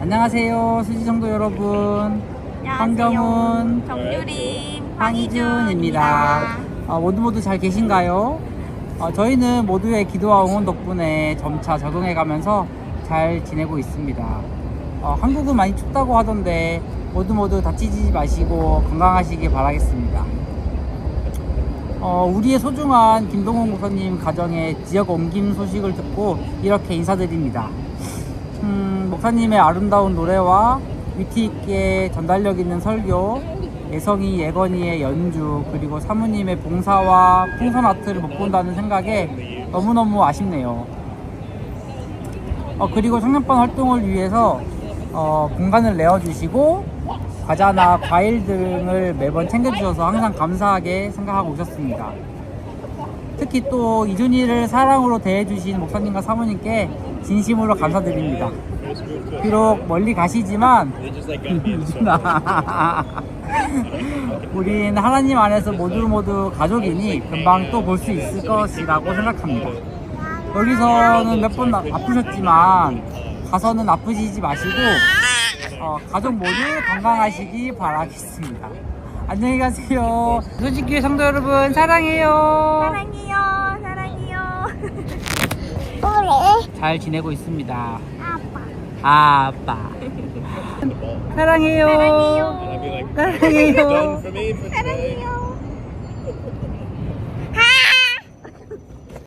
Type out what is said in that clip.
안녕하세요, 수지성도 여러분. 황경훈, 정유림, 황희준입니다. 어, 모두 모두 잘 계신가요? 어, 저희는 모두의 기도와 응원 덕분에 점차 적응해가면서 잘 지내고 있습니다. 어, 한국은 많이 춥다고 하던데 모두 모두 다치지 마시고 건강하시길 바라겠습니다. 어, 우리의 소중한 김동훈 목사님 가정의 지역 옮김 소식을 듣고 이렇게 인사드립니다. 음, 목사님의 아름다운 노래와 위트 있게 전달력 있는 설교, 예성이 예건이의 연주, 그리고 사모님의 봉사와 풍선 아트를 못 본다는 생각에 너무너무 아쉽네요. 어, 그리고 청년반 활동을 위해서 어, 공간을 내어주시고 과자나 과일 등을 매번 챙겨주셔서 항상 감사하게 생각하고 오셨습니다. 특히 또 이준이를 사랑으로 대해주신 목사님과 사모님께 진심으로 감사드립니다. 비록 멀리 가시지만 우린 하나님 안에서 모두 모두 가족이니 금방 또 볼 수 있을 것이라고 생각합니다. 여기서는 몇 번 아프셨지만 가서는 아프시지 마시고 어, 가족 모두 건강하시기 바라겠습니다. 안녕히 가세요. 소식교회 성도 여러분 사랑해요. 사랑해요, 사랑해요. 잘 지내고 있습니다. 아빠. 아빠. 사랑해요. 사랑해요. 사랑해요. 사랑해요.